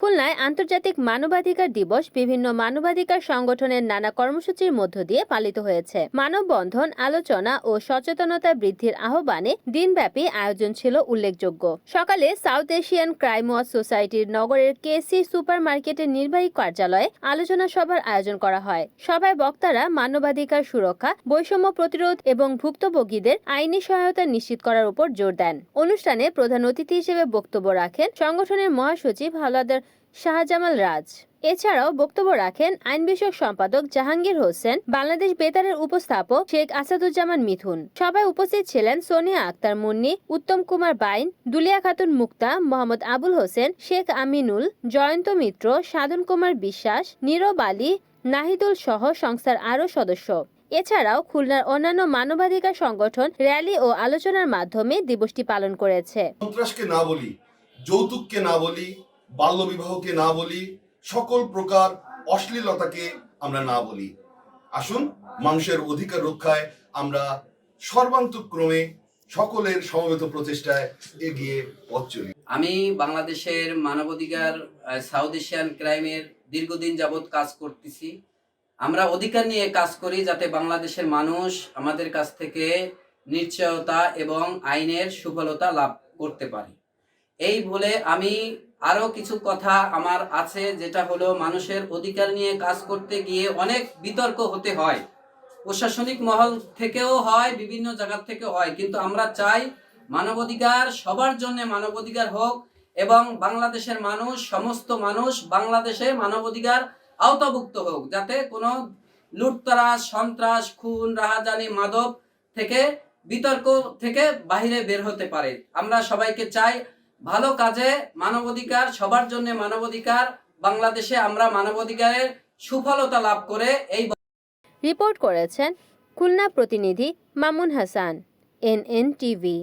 খুলনায় আন্তর্জাতিক মানবাধিকার দিবস বিভিন্ন মানবাধিকার সংগঠনের নানা কর্মসূচির মধ্য দিয়ে পালিত হয়েছে। মানববন্ধন, আলোচনা ও সচেতনতা বৃদ্ধির আহ্বানে দিনব্যাপী আয়োজন ছিল উল্লেখযোগ্য। সকালে সাউথ এশিয়ান ক্রাইম ওয়াচ সোসাইটির নগরের কেসি সুপার মার্কেটের নির্বাহী কার্যালয়ে আলোচনা সভার আয়োজন করা হয়। সভায় বক্তারা মানবাধিকার সুরক্ষা, বৈষম্য প্রতিরোধ এবং ভুক্তভোগীদের আইনি সহায়তা নিশ্চিত করার উপর জোর দেন। অনুষ্ঠানে প্রধান অতিথি হিসেবে বক্তব্য রাখেন সংগঠনের মহাসচিব হাওলাদার শাহজামাল রাজ। এছাড়াও বক্তব্য রাখেন আইন বিষয়ক সম্পাদক জাহাঙ্গীর হোসেন, বাংলাদেশ বেতারের উপস্থাপক শেখ আসাদুজ্জামান মিথুন। সভায় উপস্থিত ছিলেন সোনিয়া আক্তার মুন্নি, উত্তম কুমার বাইন, দুলিয়া খাতুন মুক্তা, মোহাম্মদ আবুল হোসেন, শেখ আমিনুল, জয়ন্ত মিত্র, সাধন কুমার বিশ্বাস, নীরব আলী, নাহিদুল সহ সংস্থার আরও সদস্য। এছাড়াও খুলনার অন্যান্য মানবাধিকার সংগঠন র্যালি ও আলোচনার মাধ্যমে দিবসটি পালন করেছে। না বলি, যৌতুককে না বলি বাল্যবিবাহকে না বলি, সকল প্রকার অশ্লীলতাকে আমরা না বলি। আসুন মানুষের অধিকার রক্ষায় আমরা সর্বান্তক্রমে সকলের সমবেত প্রচেষ্টায় এগিয়ে পথ চলি। আমি বাংলাদেশের মানবাধিকার সাউথ এশিয়ান ক্রাইমের দীর্ঘদিন যাবৎ কাজ করতেছি। আমরা অধিকার নিয়ে কাজ করি যাতে বাংলাদেশের মানুষ আমাদের কাছ থেকে নিশ্চয়তা এবং আইনের সুফলতা লাভ করতে পারে। এই বলে আমি আরও কিছু কথা আমার আছে, যেটা হলো মানুষের অধিকার নিয়ে কাজ করতে গিয়ে অনেক বিতর্ক হতে হয়। প্রশাসনিক মহল থেকেও হয়, বিভিন্ন জায়গা থেকে হয়। কিন্তু আমরা চাই মানবাধিকার সবার জন্য মানবাধিকার হোক এবং বাংলাদেশের মানুষ, সমস্ত মানুষ বাংলাদেশে মানবাধিকার আওতাভুক্ত হোক, যাতে কোনো লুটতরাজ, সন্ত্রাস, খুন, রাহাজানি, মাদক থেকে বিতর্ক থেকে বাইরে বের হতে পারে। আমরা সবাইকে চাই ভালো কাজে মানবাধিকার, সবার জন্য মানবাধিকার, বাংলাদেশে আমরা মানবাধিকারের সুফলতা লাভ করে এই রিপোর্ট করেছেন খুলনা প্রতিনিধি Mamun Hasan N N TV.